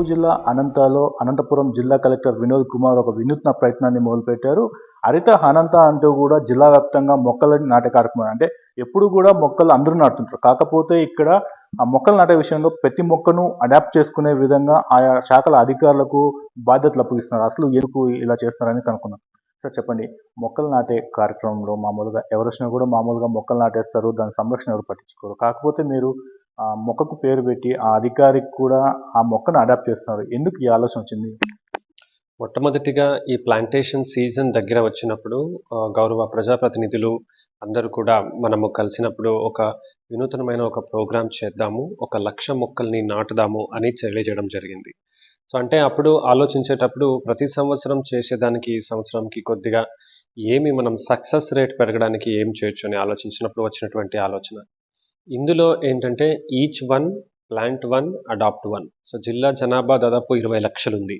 కరువు జిల్లా అనంతలో అనంతపురం జిల్లా కలెక్టర్ వినోద్ కుమార్ ఒక వినూత్న ప్రయత్నాన్ని మొదలుపెట్టారు. హరిత అనంత అంటూ కూడా జిల్లా వ్యాప్తంగా మొక్కల నాటే కార్యక్రమం అంటే ఎప్పుడు కూడా మొక్కలు అందరూ నాటుతుంటారు. కాకపోతే ఇక్కడ ఆ మొక్కలు నాటే విషయంలో ప్రతి మొక్కను అడాప్ట్ చేసుకునే విధంగా ఆయా శాఖల అధికారులకు బాధ్యతలు అప్పగిస్తున్నారు. అసలు ఎందుకు ఇలా చేస్తున్నారని కనుక్కున్నాం సార్ చెప్పండి. మొక్కలు నాటే కార్యక్రమంలో మామూలుగా ఎవరు కూడా మామూలుగా మొక్కలు నాటేస్తారు. దాని సంరక్షణ ఎవరు పట్టించుకోరు. కాకపోతే మీరు ఆ మొక్కకు పేరు పెట్టి ఆ అధికారికి కూడా ఆ మొక్కను అడాప్ట్ చేస్తున్నారు. ఎందుకు ఈ ఆలోచన వచ్చింది? మొట్టమొదటిగా ఈ ప్లాంటేషన్ సీజన్ దగ్గర వచ్చినప్పుడు గౌరవ ప్రజాప్రతినిధులు అందరూ కూడా మనము కలిసినప్పుడు ఒక వినూతనమైన ఒక ప్రోగ్రాం చేద్దాము ఒక లక్ష మొక్కల్ని నాటుదాము అని తెలియజేయడం జరిగింది. సో అంటే అప్పుడు ఆలోచించేటప్పుడు ప్రతి సంవత్సరం చేసేదానికి ఈ సంవత్సరంకి కొద్దిగా ఏమి మనం సక్సెస్ రేట్ పెరగడానికి ఏం చేయొచ్చు అని ఆలోచించినప్పుడు వచ్చినటువంటి ఆలోచన. ఇందులో ఏంటంటే each one plant one adopt one so జిల్లా జనాభా దాదాపు ఇరవై లక్షలు ఉంది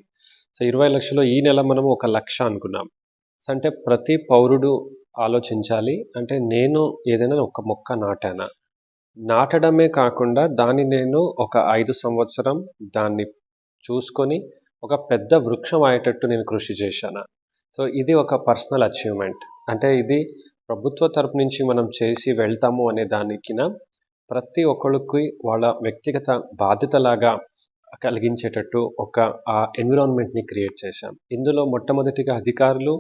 సో ఇరవై లక్షలు ఈ నెల మనం ఒక లక్ష అనుకున్నాం. సో అంటే ప్రతి పౌరుడు ఆలోచించాలి. అంటే నేను ఏదైనా ఒక మొక్క నాటానా? నాటడమే కాకుండా దాన్ని నేను ఒక ఐదు సంవత్సరం దాన్ని చూసుకొని ఒక పెద్ద వృక్షం అయ్యేటట్టు నేను కృషి చేశాను? సో ఇది ఒక పర్సనల్ అచీవ్మెంట్. అంటే ఇది ప్రభుత్వ తరపు నుంచి మనం చేసి వెళ్తాము అనే దానికిన ప్రతి ఒక్కరికి వాళ్ళ వ్యక్తిగత బాధ్యతలాగా కలిగించేటట్టు ఒక ఆ ఎన్విరాన్మెంట్ని క్రియేట్ చేశాం. ఇందులో మొట్టమొదటిగా అధికారులు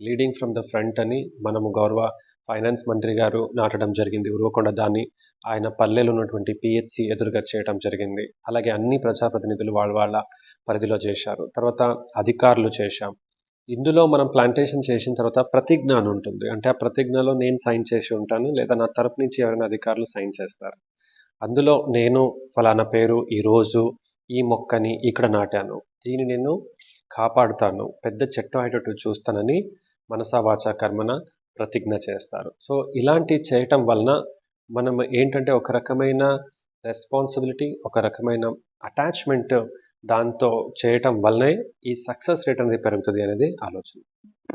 లీడింగ్ ఫ్రమ్ ద ఫ్రంట్ అని మనము గౌరవ ఫైనాన్స్ మంత్రి గారు నాటడం జరిగింది. ఉరవకొండ దాన్ని ఆయన పల్లెలు ఉన్నటువంటి పిహెచ్సి ఎదురుగా చేయడం జరిగింది. అలాగే అన్ని ప్రజాప్రతినిధులు వాళ్ళ వాళ్ళ పరిధిలో చేశారు. తర్వాత అధికారులు చేశాం. ఇందులో మనం ప్లాంటేషన్ చేసిన తర్వాత ప్రతిజ్ఞ అని ఉంటుంది. అంటే ఆ ప్రతిజ్ఞలో నేను సైన్ చేసి ఉంటాను లేదా నా తరపు నుంచి ఎవరైనా అధికారులు సైన్ చేస్తారు. అందులో నేను ఫలానా పేరు ఈరోజు ఈ మొక్కని ఇక్కడ నాటాను. దీన్ని నేను కాపాడుతాను. పెద్ద చెట్టు అయ్యేటట్టు చూస్తానని మనసా కర్మన ప్రతిజ్ఞ చేస్తారు. సో ఇలాంటి చేయటం వలన మనం ఏంటంటే ఒక రకమైన రెస్పాన్సిబిలిటీ ఒక రకమైన అటాచ్మెంట్ దాంతో చేయటం వల్లనే ఈ సక్సెస్ రేట్ అనేది పెరుగుతుంది అనేది ఆలోచన.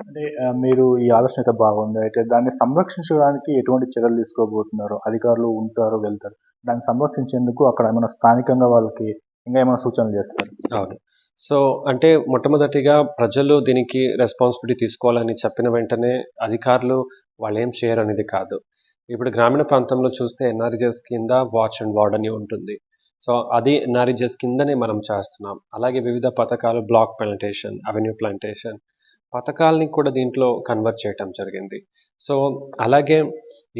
అంటే మీరు ఈ ఆలోచన అయితే బాగుంది. అయితే దాన్ని సంరక్షించడానికి ఎటువంటి చర్యలు తీసుకోబోతున్నారు? అధికారులు ఉంటారు వెళ్తారు. దాన్ని సంరక్షించేందుకు అక్కడ ఏమైనా స్థానికంగా వాళ్ళకి ఇంకా ఏమైనా సూచనలు చేస్తారు? అవును. సో అంటే మొట్టమొదటిగా ప్రజలు దీనికి రెస్పాన్సిబిలిటీ తీసుకోవాలని చెప్పిన వెంటనే అధికారులు వాళ్ళు ఏం చేయరు అనేది కాదు. ఇప్పుడు గ్రామీణ ప్రాంతంలో చూస్తే ఎన్ఆర్జెస్ కింద వాచ్ అండ్ వార్డ్ అని ఉంటుంది. సో అది ఎన్ఆర్జెస్ కిందనే మనం చేస్తున్నాం. అలాగే వివిధ పథకాలు బ్లాక్ ప్లాంటేషన్ అవెన్యూ ప్లాంటేషన్ పథకాలని కూడా దీంట్లో కన్వర్ట్ చేయటం జరిగింది. సో అలాగే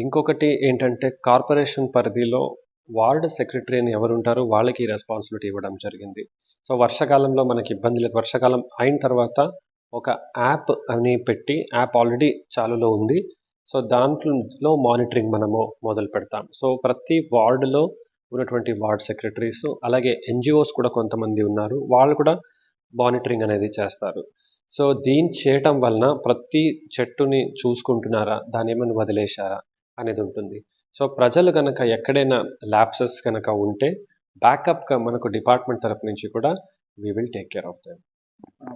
ఇంకొకటి ఏంటంటే కార్పొరేషన్ పరిధిలో వార్డ్ సెక్రటరీ అని ఎవరు ఉంటారో వాళ్ళకి రెస్పాన్సిబిలిటీ ఇవ్వడం జరిగింది. సో వర్షాకాలంలో మనకి ఇబ్బంది లేదు. వర్షాకాలం అయిన తర్వాత ఒక యాప్ అని పెట్టి యాప్ ఆల్రెడీ చాలులో ఉంది. సో దాంట్లో మానిటరింగ్ మనము మొదలు పెడతాం సో ప్రతి వార్డులో ఉన్నటువంటి వార్డ్ సెక్రటరీస్ అలాగే ఎన్జిఓస్ కూడా కొంతమంది ఉన్నారు. వాళ్ళు కూడా మానిటరింగ్ అనేది చేస్తారు. సో దీన్ని చేయటం వలన ప్రతి చెట్టుని చూసుకుంటున్నారా? దాని ఏమైనా వదిలేశారా? అనేది ఉంటుంది. సో ప్రజలు కనుక ఎక్కడైనా ల్యాప్సెస్ కనుక ఉంటే బ్యాకప్గా మనకు డిపార్ట్మెంట్ తరపు నుంచి కూడా we will take care of them.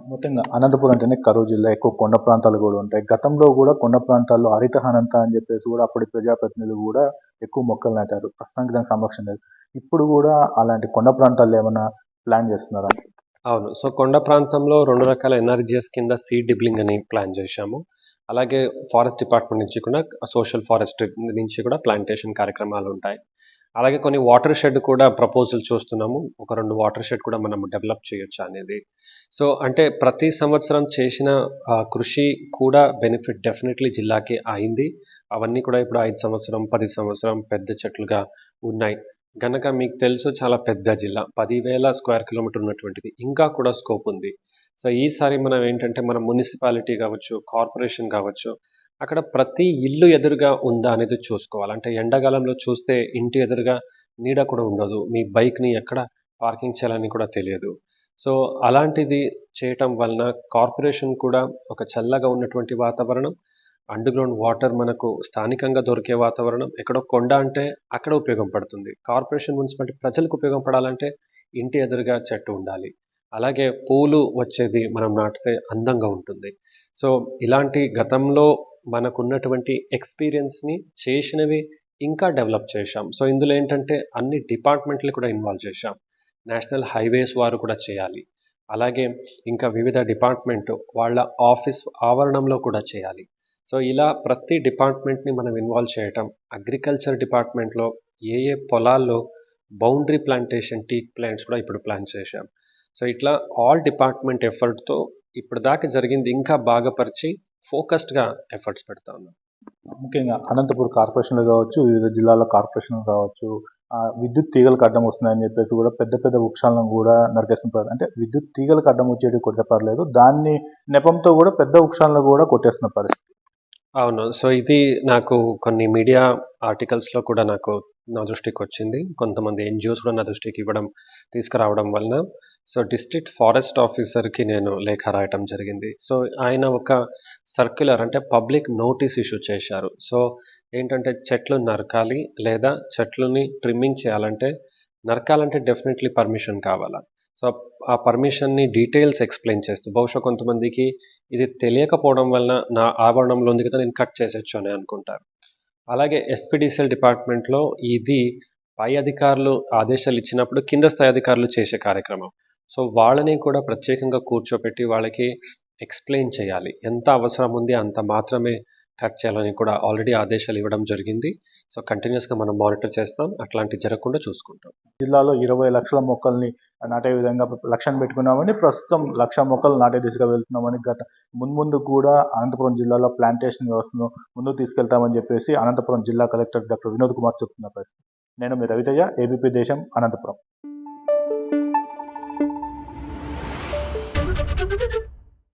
మొత్తంగా అనంతపురం అంటేనే కరూ జిల్లా ఎక్కువ కొండ ప్రాంతాలు కూడా ఉంటాయి. గతంలో కూడా కొండ ప్రాంతాల్లో హరితహనంత అని చెప్పేసి కూడా అప్పటి ప్రజాప్రతినిధులు కూడా ఎక్కువ మొక్కలు నాటారు. ప్రస్తుతానికి దానికి సంరక్షణ లేదు. ఇప్పుడు కూడా అలాంటి కొండ ప్రాంతాల్లో ఏమైనా ప్లాన్ చేస్తున్నారా? అవును. సో కొండ ప్రాంతంలో రెండు రకాల ఎన్ఆర్జిఎస్ కింద సీడ్ డిబ్లింగ్ అని ప్లాన్ చేశాము. అలాగే ఫారెస్ట్ డిపార్ట్మెంట్ నుంచి కూడా సోషల్ ఫారెస్ట్ నుంచి కూడా ప్లాంటేషన్ కార్యక్రమాలు ఉంటాయి. అలాగే కొన్ని వాటర్ షెడ్ కూడా ప్రపోజల్ చూస్తున్నాము. ఒక రెండు వాటర్ షెడ్ కూడా మనం డెవలప్ చేయొచ్చు అనేది. సో అంటే ప్రతి సంవత్సరం చేసిన కృషి కూడా బెనిఫిట్ డెఫినెట్లీ జిల్లాకి అయింది. అవన్నీ కూడా ఇప్పుడు ఐదు సంవత్సరం పది సంవత్సరం పెద్ద చెట్లుగా ఉన్నాయి. గనక మీకు తెలుసు చాలా పెద్ద జిల్లా. పదివేల స్క్వేర్ కిలోమీటర్ ఉన్నటువంటిది. ఇంకా కూడా స్కోప్ ఉంది. సో ఈసారి మనం ఏంటంటే మన మున్సిపాలిటీ కావచ్చు కార్పొరేషన్ కావచ్చు అక్కడ ప్రతి ఇల్లు ఎదురుగా ఉందా అనేది చూసుకోవాలి. అంటే ఎండాకాలంలో చూస్తే ఇంటి ఎదురుగా నీడ కూడా ఉండదు. మీ బైక్ని ఎక్కడ పార్కింగ్ చేయాలని కూడా తెలియదు. సో అలాంటిది చేయటం వలన కార్పొరేషన్ కూడా ఒక చల్లగా ఉన్నటువంటి వాతావరణం అండర్ గ్రౌండ్ వాటర్ మనకు స్థానికంగా దొరికే వాతావరణం ఎక్కడో కొండ అంటే అక్కడ ఉపయోగపడుతుంది కార్పొరేషన్ మున్సిపాలిటీ ప్రజలకు ఉపయోగపడాలంటే ఇంటి ఎదురుగా చెట్టు ఉండాలి. అలాగే పూలు వచ్చేది మనం నాటితే అందంగా ఉంటుంది. సో ఇలాంటి గతంలో మనకున్నటువంటి ఎక్స్పీరియన్స్ని చేసినవి ఇంకా డెవలప్ చేశాం. సో ఇందులో ఏంటంటే అన్ని డిపార్ట్మెంట్లు కూడా ఇన్వాల్వ్ చేశాం. నేషనల్ హైవేస్ వారు కూడా చేయాలి. అలాగే ఇంకా వివిధ డిపార్ట్మెంట్ వాళ్ళ ఆఫీస్ ఆవరణంలో కూడా చేయాలి. సో ఇలా ప్రతి డిపార్ట్మెంట్ని మనం ఇన్వాల్వ్ చేయటం అగ్రికల్చర్ డిపార్ట్మెంట్లో ఏ ఏ పొలాల్లో బౌండరీ ప్లాంటేషన్ టీ ప్లాంట్స్ కూడా ఇప్పుడు ప్లాన్ చేశాం. సో ఇట్లా ఆల్ డిపార్ట్మెంట్ ఎఫర్ట్తో ఇప్పుడు దాకా జరిగింది ఇంకా బాగుపరిచి ఫోకస్డ్గా ఎఫర్ట్స్ పెడతా ఉన్నాం. ముఖ్యంగా అనంతపురం కార్పొరేషన్లు కావచ్చు వివిధ జిల్లాల కార్పొరేషన్లు కావచ్చు విద్యుత్ తీగలకు అడ్డం వస్తున్నాయని చెప్పేసి కూడా పెద్ద పెద్ద వృక్షాలను కూడా నరికేస్తున్నారు అంటే విద్యుత్ తీగలకు అడ్డం వచ్చేటి కొడితే పర్లేదు దాన్ని నెపంతో కూడా పెద్ద వృక్షాలను కూడా కొట్టేస్తున్న పరిస్థితి. అవును. సో ఇది నాకు కొన్ని మీడియా ఆర్టికల్స్లో కూడా నాకు నా దృష్టికి వచ్చింది. కొంతమంది ఎన్జిఓస్ కూడా నా దృష్టికి ఇవ్వడం తీసుకురావడం వలన. సో డిస్ట్రిక్ట్ ఫారెస్ట్ ఆఫీసర్కి నేను లేఖ రాయటం జరిగింది. సో ఆయన ఒక సర్క్యులర్ అంటే పబ్లిక్ నోటీస్ ఇష్యూ చేశారు. సో ఏంటంటే చెట్లు నరకాలి లేదా చెట్లని ట్రిమ్మింగ్ చేయాలంటే నరకాలంటే డెఫినెట్లీ పర్మిషన్ కావాలా. సో ఆ పర్మిషన్ని డీటెయిల్స్ ఎక్స్ప్లెయిన్ చేస్తూ బహుశా కొంతమందికి ఇది తెలియకపోవడం వలన నా ఆవరణంలో ఉంది కదా నేను కట్ చేసేచ్చు అని అనుకుంటారు. అలాగే ఎస్పీడీసీఎల్ డిపార్ట్మెంట్లో ఇది పై అధికారులు ఆదేశాలు ఇచ్చినప్పుడు కింద స్థాయి అధికారులు చేసే కార్యక్రమం. సో వాళ్ళని కూడా ప్రత్యేకంగా కూర్చోపెట్టి వాళ్ళకి ఎక్స్ప్లెయిన్ చేయాలి. ఎంత అవసరం ఉంది అంత మాత్రమే కట్ చేయాలని కూడా ఆల్రెడీ ఆదేశాలు ఇవ్వడం జరిగింది. సో కంటిన్యూస్గా మనం మానిటర్ చేస్తాం. అట్లాంటి జరగకుండా చూసుకుంటాం. జిల్లాలో ఇరవై లక్షల మొక్కల్ని నాటే విధంగా లక్ష్యం పెట్టుకున్నామని ప్రస్తుతం లక్ష మొక్కలు నాటే దిశగా వెళ్తున్నామని గత మున్ముందు కూడా అనంతపురం జిల్లాలో ప్లాంటేషన్ వ్యవస్థను ముందుకు తీసుకెళ్తామని చెప్పేసి అనంతపురం జిల్లా కలెక్టర్ డాక్టర్ వినోద్ కుమార్ చెప్తున్న ప్రశ్న నేను మీ రవితేజ ఏబీపీ దేశం అనంతపురం.